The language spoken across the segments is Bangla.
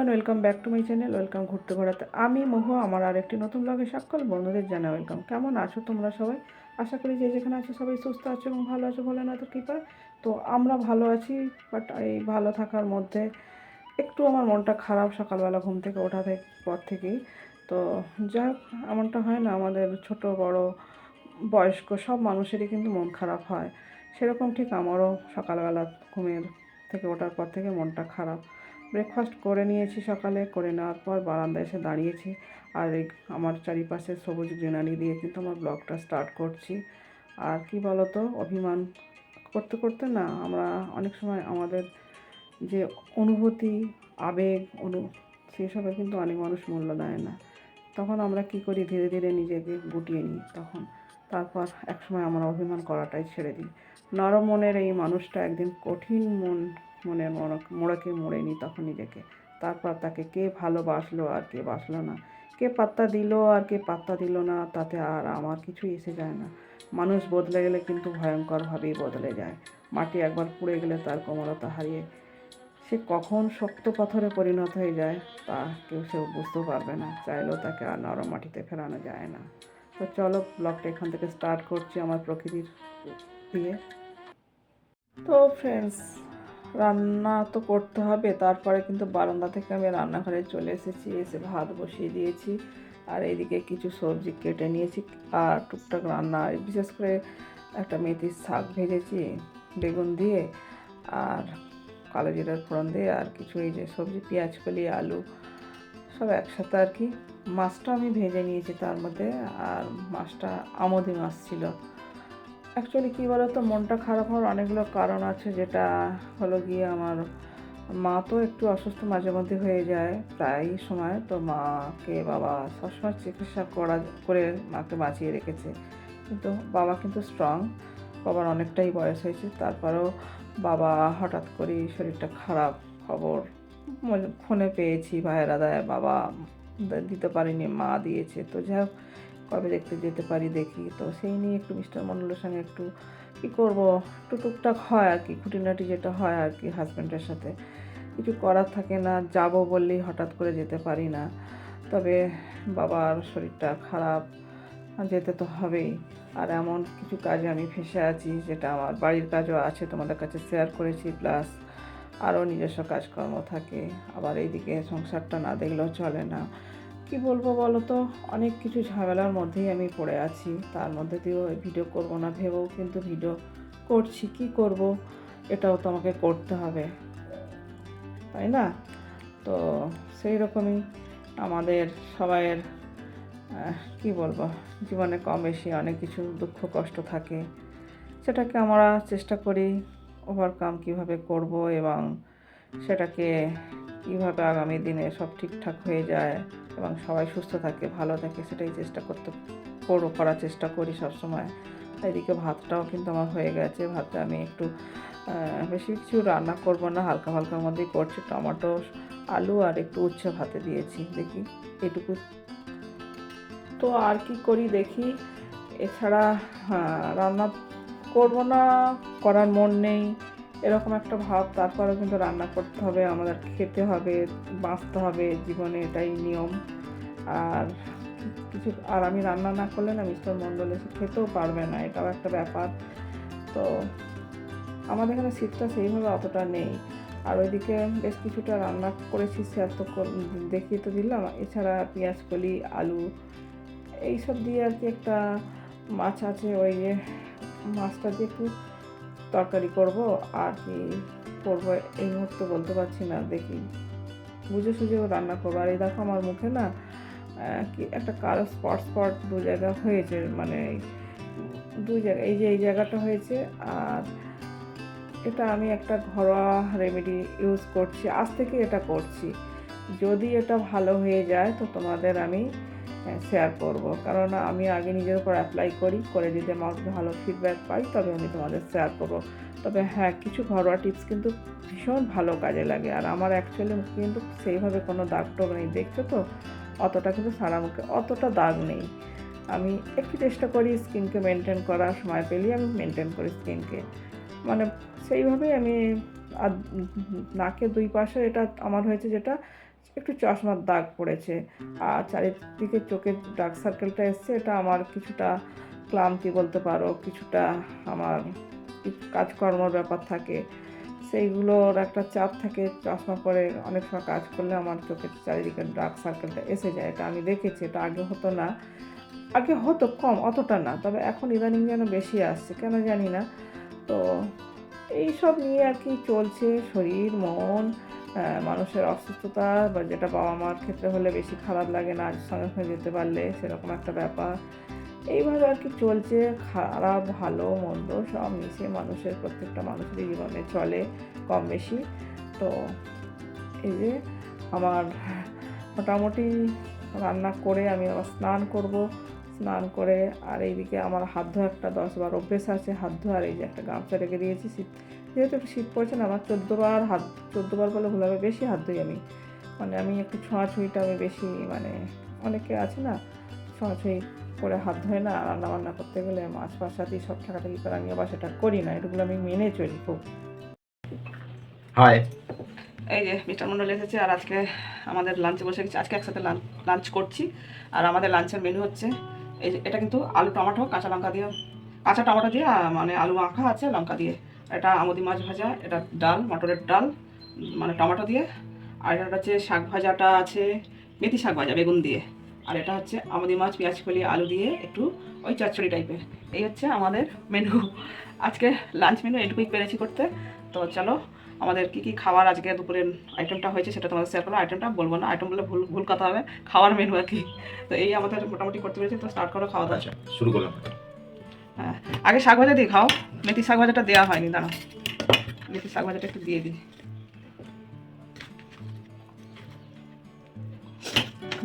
Everyone welcome back to my channel welcome ঘুরতে ঘোরাতে। আমি মহু আমার আর একটি নতুন ব্লগে সকল বন্ধুদের জানা ওয়েলকাম কেমন আছো তোমরা সবাই? আশা করি যে যেখানে আছো সবাই সুস্থ আছো এবং ভালো আছো বলে না তো কী করে? তো আমরা ভালো আছি বাট এই ভালো থাকার মধ্যে একটু আমার মনটা খারাপ সকালবেলা ঘুম থেকে ওঠা থেকে, পর থেকেই। তো যাক এমনটা হয় না, আমাদের ছোট, বড়, বয়স্ক সব মানুষেরই কিন্তু মন খারাপ হয়। সেরকম ঠিক আমারও সকালবেলা ঘুমের থেকে ওঠার পর থেকে মনটা খারাপ। ব্রেকফাস্ট করে নিয়েছি সকালে, করে নেওয়ার পর বারান্দায় এসে দাঁড়িয়েছি। আর আমার চারিপাশে সবুজ গ্রিনারি দিয়ে কিন্তু আমার ব্লগটা স্টার্ট করছি। আর কি বলতো, অভিমান করতে করতে না আমরা অনেক সময় আমাদের যে অনুভূতি, আবেগ, অনু, সেসবে কিন্তু অনেক মানুষ মূল্য দেয় না। তখন আমরা কি করি? ধীরে ধীরে নিজেকে গুটিয়ে নিই তখন। তারপর একসময় আমরা অভিমান করাটাই ছেড়ে দিই। নরম মনের এই মানুষটা একদিন কঠিন মন মনের মোড়ক- মোড়ে নিই তখন নিজেকে তারপর তাকে কে ভালোবাসলো আর কে বাসলো না? কে পাত্তা দিল আর কে পাত্তা দিল না? তাতে আর আমার কিছুই এসে যায় না। মানুষ বদলে গেলে কিন্তু ভয়ঙ্করভাবেই বদলে যায়। মাটি একবার পুড়ে গেলে তার কোমলতা হারিয়ে সে কখন শক্ত পাথরে পরিণত হয়ে যায় তা কেউ সে বুঝতেও পারবে না। চাইলেও তাকে আর নরম মাটিতে ফেরানো যায় না। তো চলো, ব্লগটা এখান থেকে স্টার্ট করছি আমার প্রকৃতির দিয়ে। তো ফ্রেন্ডস রান্না তো করতে হবে, তারপরে কিন্তু বারান্দা থেকে আমি রান্নাঘরে চলে এসেছি, এসে ভাত বসিয়ে দিয়েছি। আর এইদিকে কিছু সবজি কেটে নিয়েছি, আর টুকটাক রান্না বিশেষ করে একটা মেথির শাক ভেজেছি, বেগুন দিয়ে, আর কালো জিরার ফোড়ন দিয়ে, আর কিছু এই যে সবজি, পেঁয়াজ কলি, আলু, সব একসাথে আর কি। মাছটা আমি ভেজে নিয়েছি তার মধ্যে, আর মাছটা আমোদি মাছ ছিল। অ্যাকচুয়ালি কী বলো তো মনটা খারাপ হওয়ার অনেকগুলো কারণ আছে, যেটা হলো গিয়ে আমার মা তো একটু অসুস্থ মাঝে মধ্যে হয়ে যায় প্রায় সময়, তো মাকে বাবা সবসময় চিকিৎসা করা, করে মাকে বাঁচিয়ে রেখেছে। কিন্তু বাবা কিন্তু স্ট্রং বাবার অনেকটাই বয়স হয়েছে, তারপরেও বাবা হঠাৎ করেই শরীরটা খারাপ খবর ফোনে পেয়েছি ভাইয়েরা দেয় বাবা দিতে পারিনি, মা দিয়েছে। তো যাই হোক কবে দেখতে যেতে পারি দেখি। তো সেই নিয়ে একটু মিস্টার মণ্ডলের সঙ্গে একটু কী করব? একটু টুকটাক হয় আর কি, খুঁটিনাটি যেটা হয় আর কি হাজব্যান্ডের সাথে। কিছু করার থাকে না, যাব বললেই হঠাৎ করে যেতে পারি না। তবে বাবার শরীরটা খারাপ, যেতে তো হবেই। আর এমন কিছু কাজে আমি ফেসে আছি, যেটা আমার বাড়ির কাজও আছে, তোমাদের কাছে শেয়ার করেছি প্লাস আরও নিজস্ব কাজকর্ম থাকে। আবার এইদিকে সংসারটা না দেখলেও চলে না। কি বলব বলো তো? অনেক কিছু ঝামেলার মধ্যেই আমি পড়ে আছি। তার মধ্যে দিয়েও ভিডিও করব না ভেবেও কিন্তু ভিডিও করছি। কি করব? এটাও তো আমাকে করতে হবে। তাই না? তো সেই রকমই আমাদের সবাইয়ের কি বলব? জীবনে কম বেশি অনেক কিছু দুঃখ, কষ্ট থাকে। সেটাকে আমরা চেষ্টা করি ওভারকাম কীভাবে করব এবং সেটাকে কীভাবে আগামী দিনে সব ঠিকঠাক হয়ে যায় এবং সবাই সুস্থ থাকে ভালো থাকে সেটাই চেষ্টা করতে করো করার চেষ্টা করি সবসময়। এদিকে ভাতটাও কিন্তু আমার হয়ে গেছে ভাতে আমি একটু বেশি কিছু রান্না করব না হালকা হালকার মধ্যেই করছি টমেটো আলু আর একটু উচ্ছে ভাতে দিয়েছি দেখি এটুকু। তো আর কি করি দেখি এছাড়া হ্যাঁ, রান্না করব না করার মন নেই এরকম একটা ভাব, তারপরেও কিন্তু রান্না করতে হবে আমাদের খেতে হবে, বাঁচতে হবে জীবনে, এটাই নিয়ম। আর কিছু, আর আমি রান্না না করলে না মিস্টার মণ্ডল এসে খেতেও পারবে না, এটাও একটা ব্যাপার। তো আমাদের এখানে শীতটা সেইভাবে অতটা নেই। আর ওইদিকে বেশ কিছুটা রান্না করেছি, সে তো দেখিয়ে তো দিলাম। এছাড়া পেঁয়াজ কলি, আলু, এইসব দিয়ে আর কি একটা মাছ আছে, ওই যে মাছটা দিয়ে একটু তরকারি করব, আর কি করব এই মুহূর্তে বলতে পারছি না, দেখি। বুঝে সুঝেও রান্না করব। আর এই দেখো আমার মুখে না কি একটা কালো স্পট স্পট দু জায়গা হয়েছে মানে দুই জায়গা, এই যে এই জায়গাটা হয়েছে, আর এটা আমি একটা ঘরোয়া রেমেডি ইউজ করছি। আজ থেকে এটা করছি। যদি এটা ভালো হয়ে যায়, তো তোমাদের আমি শেয়ার করব। কারণ আমি আগে নিজের উপর অ্যাপ্লাই করি, করে যদি আমার ভালো ফিডব্যাক পাই, তবে আমি তোমাদের শেয়ার করব। তবে হ্যাঁ কিছু ঘরোয়া টিপস কিন্তু ভীষণ ভালো কাজে লাগে। আর আমার অ্যাকচুয়ালি কিন্তু সেইভাবে কোনো দাগ টোগ নেই, দেখছ তো? অতটা কিন্তু সারা মুখে অতটা দাগ নেই। আমি একটু চেষ্টা করি স্কিনকে মেনটেন করার, সময় পেলেই আমি মেনটেন করি স্কিনকে মানে সেইভাবেই আমি আর নাকের দুই পাশে এটা আমার হয়েছে যেটা একটু চশমার দাগ পড়েছে। আর চারিদিকে চোখের ডার্ক সার্কেলটা এসছে। এটা আমার কিছুটা ক্লান্তি বলতে পারো, কিছুটা আমার কাজকর্মর ব্যাপার থাকে। সেইগুলোর একটা চাপ থাকে, চশমা পরে অনেক সময় কাজ করলে আমার চোখের চারিদিকে ডার্ক সার্কেলটা এসে যায়। এটা আমি দেখেছি, এটা আগে হতো না। আগে হতো কম, অতটা না। তবে এখন ইদানিং যেন বেশি আসছে, কেন জানি না। তো এইসব নিয়ে আর কি চলছে, শরীর, মন। মানুষের অসুস্থতা বা যেটা বাবা মার ক্ষেত্রে হলে বেশি খারাপ লাগে না সঙ্গে সঙ্গে যেতে পারলে সেরকম একটা ব্যাপার। এইভাবে আর কি চলছে, খারাপ, ভালো, মন্দ সব মিশিয়ে মানুষের, প্রত্যেকটা মানুষেরই জীবনে চলে কম বেশি। তো এই যে আমার মোটামুটি রান্না করে আমি আবার স্নান করব। স্নান করে আর এইদিকে আমার হাত ধোয়া একটা দশ বার অভ্যেস আছে, হাত ধোয়ার এই যে একটা গামছা রেখে দিয়েছি শীত যেহেতু একটু শীত পড়ছে না আমার চোদ্দ বার হাত চোদ্দ বার বলে ভুল হবে বেশি হাত ধুই আমি। মানে আমি একটু ছোঁয়াছুঁইটা আমি বেশি মানে অনেকে আছে না ছোঁয়াছুঁই করে হাত ধোয় না রান্না বান্না করতে গেলে মাছ সাথে সব ঠাকাঠাকি করে আমি আবার সেটা করি না এটুকুলো আমি মেনে চলি খুব। হাই এই যে মিস্টার মন্ডল এসেছে আর আজকে আমাদের লাঞ্চে বসে গেছি। আজকে একসাথে লাঞ্চ করছি আর আমাদের লাঞ্চের মেনু হচ্ছে এই যে এটা কিন্তু আলু টমেটো কাঁচা লঙ্কা দিয়ে কাঁচা টমাটো দিয়ে মানে আলু মাখা আছে লঙ্কা দিয়ে। এটা আমদি মাছ ভাজা এটা ডাল মটরের ডাল মানে টমাটো দিয়ে। আর এটা হচ্ছে শাক ভাজাটা আছে মেথি শাক ভাজা বেগুন দিয়ে। আর এটা হচ্ছে আমদি মাছ পেঁয়াজ কলি আলু দিয়ে একটু ওই চচ্চড়ি টাইপের এই হচ্ছে আমাদের মেনু আজকে লাঞ্চ মেনু এটুকুই পেরেছি করতে। তো চলো আমাদের কি কি খাবার আজকে দুপুরের আইটেমটা হয়েছে সেটা তোমাদের শেয়ার করো আইটেমটা বলব না আইটেম বলে ভুল ভুল কথা হবে খাওয়ার মেনু আর কি। তো এই আমাদের মোটামুটি করতে পেরেছি। তো স্টার্ট করো খাওয়া দাওয়া। আচ্ছা শুরু করলাম। হ্যাঁ আগে শাক ভাজা দিয়ে খাও। মেথি শাক ভাজাটা দেওয়া হয়নি, দাঁড়া। মেথি শাক ভাজাটা একটু দিয়ে দিই।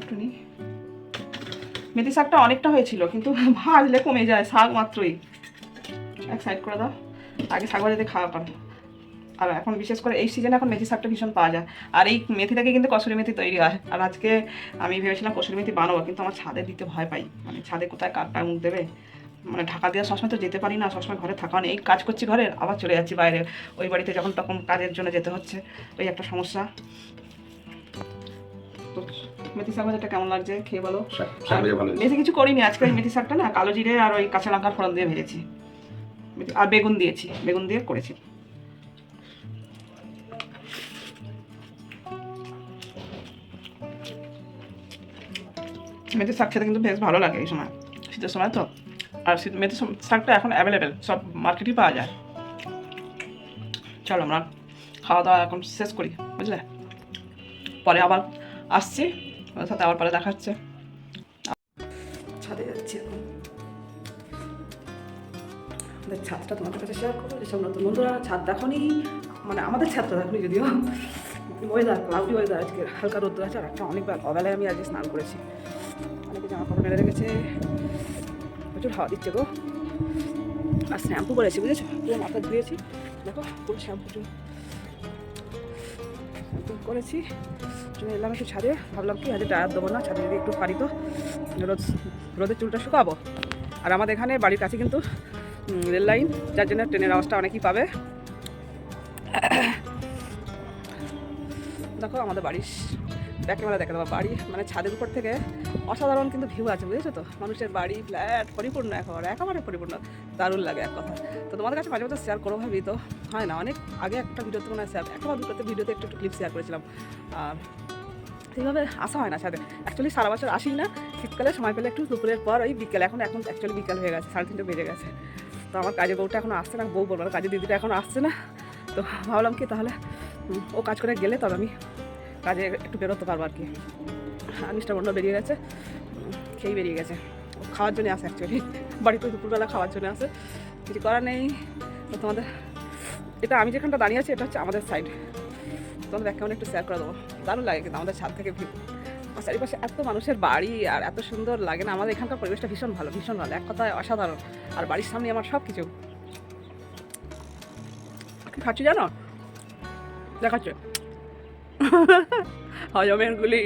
একটু মেথি শাকটা অনেকটা হয়েছিল, কিন্তু ভাজলে কমে যায়, শাক মাত্রই। এক সাইড করে দাও, আগে শাক ভাজা দিয়ে খাওয়া করো আর এখন বিশেষ করে এই সিজনে এখন মেথি শাকটা ভীষণ পাওয়া যায়। আর এই মেথি থেকে কিন্তু কসুরি মেথি তৈরি হয়। আর আজকে আমি ভেবেছিলাম কসুরি মেথি বানাবো, কিন্তু আমার ছাদে দিতে ভয় পাই। মানে ছাদে কোথায় কাঠটা মুখ দেবে? মানে ঢাকা দেওয়া সবসময় তো যেতে পারি না সবসময় ঘরে থাকা নেই। এই কাজ করছি ঘরে আবার চলে যাচ্ছি বাইরে। ওই বাড়িতে যখন তখন কাজের জন্য যেতে হচ্ছে। ওই একটা সমস্যা। তো মেথি শাক ভাজাটা কেমন লাগছে? খেয়ে বলো। বেশি কিছু করিনি আজকে মেথি শাকটা না কালো জিরে আর ওই কাঁচা লঙ্কার ফোড়ন দিয়ে ভেজেছি। আর বেগুন দিয়েছি বেগুন দিয়ে করেছি। মেথি শাক খেতে কিন্তু বেশ ভালো লাগে এই সময় শীতের সময় তো। আর মেথি শাকটা এখন অ্যাভেলেবেল সব মার্কেটেই পাওয়া যায়। চলো আমরা খাওয়া দাওয়া এখন শেষ করি, বুঝলে? পরে আবার আসছি, ওদের সাথে আবার পরে দেখাচ্ছে ছাদে যাচ্ছি আমাদের ছাদটা তোমাদের কাছে শেয়ার করব যেসব নতুন বন্ধুরা ছাদ দেখনি মানে আমাদের ছাদটা দেখনি যদিও। ওয়েদার ক্লাউডি ওয়েদার আজকে হালকা রোদ্র আছে, আর একটা অনেক বেলা অবেলায় আমি আজকে স্নান করেছি। অনেকে জামা কাপড় মেলে রেখেছে। প্রচুর হাওয়া দিচ্ছে গো। আর শ্যাম্পু করেছি, বুঝেছ? পুরো মাথা ধুয়েছি। দেখো, পুরো শ্যাম্পু করেছি। চলে এলাম একটু ছাদে। ভাবলাম কি আজকে ডায়ার দেবো না, ছাদে যদি একটু পারি তো। রোদ রোদের চুলটা শুকাবো। আর আমাদের এখানে বাড়ির কাছে কিন্তু রেল লাইন, যার জন্য ট্রেনের আওয়াজটা অনেকেই পাবে। দেখো, আমাদের বাড়ির ক্যামেরা দেখে দেবো বাড়ি মানে ছাদের উপর থেকে অসাধারণ কিন্তু ভিউ আছে, বুঝেছ তো? মানুষের বাড়ি ফ্ল্যাট পরিপূর্ণ একেবারে একেবারে পরিপূর্ণ। দারুণ লাগে এক কথা। তো তোমাদের কাছে মাঝে মধ্যে শেয়ার করো ভাবি, তো হয় না, অনেক আগে একটা ভিডিওতে মনে হয় শেয়ার একটা দুটোতে ভিডিওতে একটু একটু ক্লিপ শেয়ার করেছিলাম। সেইভাবে আসা হয় না ছাদে অ্যাকচুয়ালি সারা বছর আসি না, শীতকালে সময় পেলে একটু দুপুরের পর ওই বিকেল, এখন এখন অ্যাকচুয়ালি বিকেল হয়ে গেছে, সাড়ে তিনটে বেজে গেছে। তো আমার কাজে বউটা এখন আসছে না, বউ বলব না কাজে দিদিটা এখন আসছে না। তো ভাবলাম কি তাহলে ও কাজ করে গেলে তবে আমি কাজে একটু বেরোতে পারব আর কি। আর মিস্টার মন্ডল বেরিয়ে গেছে। খেয়েই বেরিয়ে গেছে। খাওয়ার জন্য আসে অ্যাকচুয়ালি বাড়িতে দুপুরবেলা খাওয়ার জন্য আসে কিছু করার নেই। তো তোমাদের, এটা আমি যেখানটা দাঁড়িয়ে আছি, এটা হচ্ছে আমাদের সাইড তোমাদের কেমন একটু শেয়ার করে দেবো। দারুণ লাগে কিন্তু আমাদের ছাদ থেকে ভিউ চারিপাশে এত মানুষের বাড়ি আর এত সুন্দর লাগে না। আমাদের এখানকার পরিবেশটা ভীষণ ভালো ভীষণ ভালো। এক কথায় অসাধারণ। আর বাড়ির সামনে আমার সব কিছু খাচ্ছি জানো? দেখাচ্ছে। হজমের গুলি।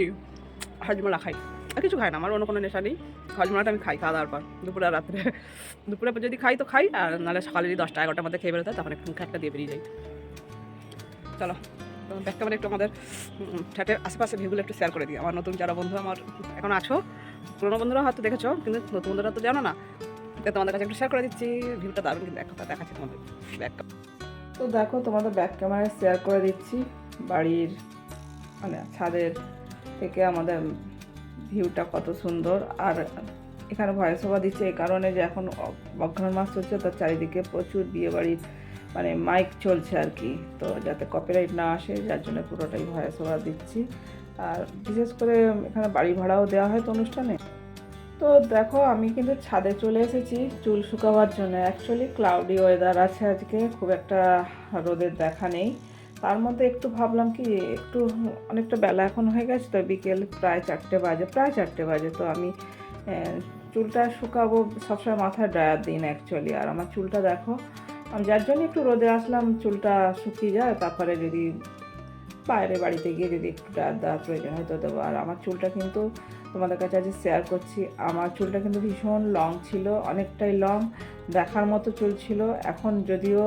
হজমলা খাই। আর কিছু খাই না, আমার অন্য কোনো নেশা নেই। হজমলাটা আমি খাই খাওয়া দাওয়ার পর, দুপুরে আর রাত্রে। দুপুরে যদি খাই তো খাই, আর নাহলে সকালে যদি দশটা, এগারোটার মধ্যে খেয়ে বেরোতে তখন একটু একটা দিয়ে বেরিয়ে যাই। চলো ব্যাক ক্যামেরা একটু আমাদের ফ্ল্যাটের আশেপাশে ভিউগুলো একটু শেয়ার করে দিই। আমার নতুন যারা বন্ধু আমার এখন আছো, পুরোনো বন্ধুরা হয়তো দেখেছ, কিন্তু নতুন বন্ধুরা তো জানো না। তাই তোমাদের কাছে একটু শেয়ার করে দিচ্ছি, ভিউটা দারুণ কিন্তু এক কথা দেখাচ্ছি তোমাদের ব্যাক তো দেখো, তোমাদের ব্যাক ক্যামেরায় শেয়ার করে দিচ্ছি, বাড়ির মানে ছাদের থেকে আমাদের ভিউটা কত সুন্দর। আর এখানে ভয়েস ওভার দিচ্ছে এই কারণে যে এখন অঘ্রাণ মাস চলছে তার চারিদিকে প্রচুর বিয়ে বাড়ির মানে মাইক চলছে আর কি। তো যাতে কপিরাইট না আসে, যার জন্য পুরোটাই ভয়েস ওভার দিচ্ছি। আর বিশেষ করে এখানে বাড়ি ভাড়াও দেওয়া হয় তো অনুষ্ঠানে। তো দেখো, আমি কিন্তু ছাদে চলে এসেছি চুল শুকাবার জন্য। অ্যাকচুয়ালি ক্লাউডি ওয়েদার আছে আজকে, খুব একটা রোদের দেখা নেই। তার মধ্যে একটু ভাবলাম কি, একটু অনেকটা বেলা এখন হয়ে গেছে, তো বিকেল প্রায় চারটে বাজে, প্রায় চারটে বাজে, তো আমি চুলটা শুকাবো, সবসময় মাথায় ড্রায়ার দিই না অ্যাকচুয়ালি আর আমার চুলটা দেখো, আমি যার জন্য একটু রোদে আসলাম, চুলটা শুকিয়ে যায়, তারপরে যদি বাইরে বাড়িতে গিয়ে যদি একটু ড্রায়ার দেওয়ার প্রয়োজন হয়, তো দেবো, আর আমার চুলটা কিন্তু তোমাদের কাছে আজ শেয়ার করছি। আমার চুলটা কিন্তু ভীষণ লং ছিল, অনেকটাই লং দেখার মতো চুল ছিল। এখন যদিও,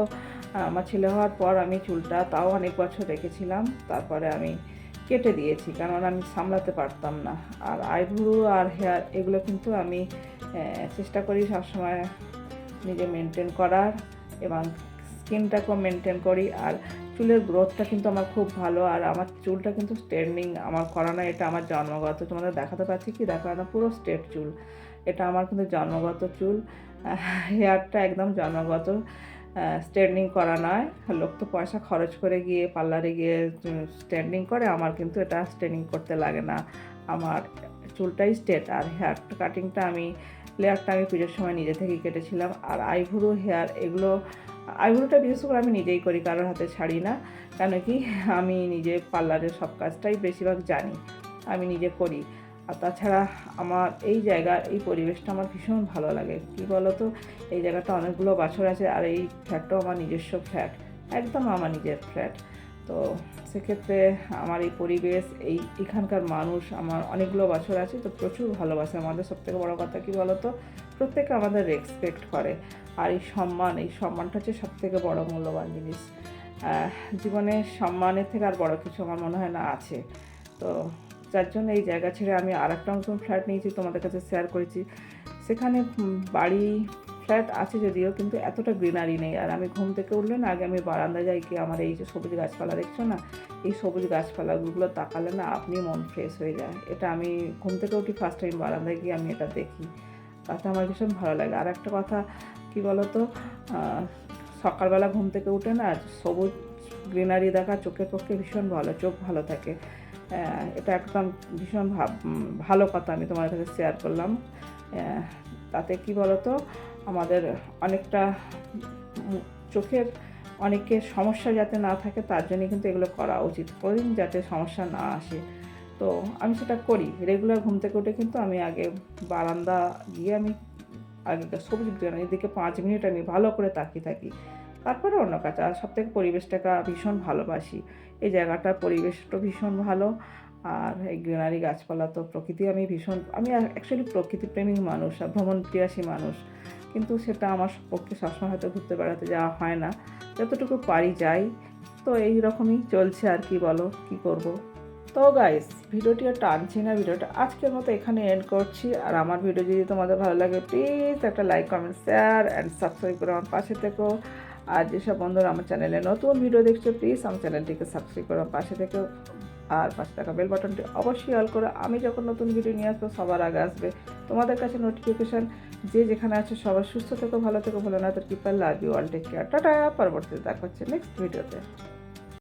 আমার ছেলে হওয়ার পর আমি চুলটা তাও অনেক বছর রেখেছিলাম। তারপরে আমি কেটে দিয়েছি, কারণ আমি সামলাতে পারতাম না। আর আইব্রু আর হেয়ার এগুলো কিন্তু আমি চেষ্টা করি সবসময় নিজে মেনটেন করার এবং স্কিনটাকেও মেনটেন করি আর চুলের গ্রোথটা কিন্তু আমার খুব ভালো আর আমার চুলটা কিন্তু স্ট্রেটনিং আমার করা না এটা আমার জন্মগত। তোমাদের দেখাতে পারছি কি? দেখা না পুরো স্ট্রেট চুল। এটা আমার কিন্তু জন্মগত চুল। হেয়ারটা একদম জন্মগত। স্ট্রেটনিং করা নয়। লোক তো পয়সা খরচ করে গিয়ে পার্লারে গিয়ে স্ট্রেটনিং করে। আমার কিন্তু এটা স্ট্রেটনিং করতে লাগে না। আমার চুলটাই স্ট্রেট আর হেয়ার কাটিংটা আমি লেয়ারটা আমি পুজোর সময় নিজে থেকেই কেটেছিলাম। আর আইভুরো হেয়ার এগুলো আইভুরোটা বিশেষ করে আমি নিজেই করি, কারোর হাতে ছাড়ি না। কেন কি, আমি নিজে পার্লারের সব কাজটাই বেশিরভাগ জানি, আমি নিজে করি। আর তাছাড়া আমার এই জায়গার, এই পরিবেশটা আমার ভীষণ ভালো লাগে। কী বলো তো এই জায়গাটা অনেকগুলো বছর আছে আর এই ফ্ল্যাটটাও আমার নিজস্ব ফ্ল্যাট, একদম আমার নিজের ফ্ল্যাট। তো সেক্ষেত্রে আমার এই পরিবেশ, এই এখানকার মানুষ, আমার অনেকগুলো বছর আছে, তো প্রচুর ভালোবাসে আমাদের। সবথেকে বড় কথা কী বলো তো প্রত্যেকে আমাদের রেসপেক্ট করে। আর এই সম্মান, এই সম্মানটা হচ্ছে সবথেকে বড় মূল্যবান জিনিস। জীবনে সম্মানের থেকে আর বড় কিছু আমার মনে হয় না আছে। তো যার জন্য এই জায়গা ছেড়ে আমি আর একটা নতুন ফ্ল্যাট নিয়েছি, তোমাদের কাছে শেয়ার করেছি। সেখানে বাড়ি ফ্ল্যাট আছে যদিও, কিন্তু এতটা গ্রিনারি নেই। আর আমি ঘুম থেকে উঠলে না, আগে আমি বারান্দায় যাই কি আমার এই যে সবুজ গাছপালা দেখছ না? এই সবুজ গাছপালাগুলো তাকালে না আপনি মন ফ্রেশ হয়ে যায়। এটা আমি ঘুম থেকে উঠি ফার্স্ট টাইম বারান্দায় গিয়ে আমি এটা দেখি। তাতে আমার ভীষণ ভালো লাগে। আর একটা কথা, কি বলতো সকালবেলা ঘুম থেকে উঠে না সবুজ গ্রিনারি দেখা চোখের পক্ষে ভীষণ ভালো, চোখ ভালো থাকে। এটা একদম ভীষণ ভালো কথা আমি তোমার কাছে শেয়ার করলাম। তাতে কি বলতো, আমাদের অনেকটা চোখের অনেকের সমস্যা যাতে না থাকে তার জন্য কিন্তু এগুলো করা উচিত। করিন যাতে সমস্যা না আসে। তো আমি সেটা করি। রেগুলার ঘুম থেকে উঠে কিন্তু আমি আগে বারান্দা গিয়ে আমি আগে সবুজ দিকে পাঁচ মিনিট আমি ভালো করে তাকিয়ে থাকি। তারপরে অন্য কাজ, আর সব থেকে পরিবেশটাকে ভীষণ ভালোবাসি। এই জায়গাটার পরিবেশটা ভীষণ ভালো। আর এই গ্রিনারি গাছপালা তো প্রকৃতি, আমি ভীষণ, আমি অ্যাকচুয়ালি প্রকৃতিপ্রেমী মানুষ আর ভ্রমণ প্রিয়াসী মানুষ। কিন্তু সেটা আমার পক্ষে সবসময় হয়তো ঘুরতে বেড়াতে যাওয়া হয় না। যতটুকু পারি যাই। তো এই রকমই চলছে আর কি বলো, কি করব? তো গাইস ভিডিওটি আর টানছি না, ভিডিওটা আজকের মতো এখানে এন্ড করছি। আর আমার ভিডিও যদি তোমাদের ভালো লাগে প্লিজ একটা like comment share and subscribe করে আমার পাশে থেকো। আর যেসব বন্ধুরা আমার চ্যানেলে নতুন ভিডিও দেখছ প্লিজ আমার চ্যানেলটিকে সাবস্ক্রাইব করে আমার পাশে থেকে। আর পাশে থাকা বেল বাটনটি অবশ্যই অল করে। আমি যখন নতুন ভিডিও নিয়ে আসব, সবার আগে আসবে তোমাদের কাছে নোটিফিকেশান যে যেখানে আছে সবার সুস্থ থেকো, ভালো থেকো ভালো না তো keeper love you all take care tata, পরবর্তীতে দেখা হচ্ছে নেক্সট ভিডিওতে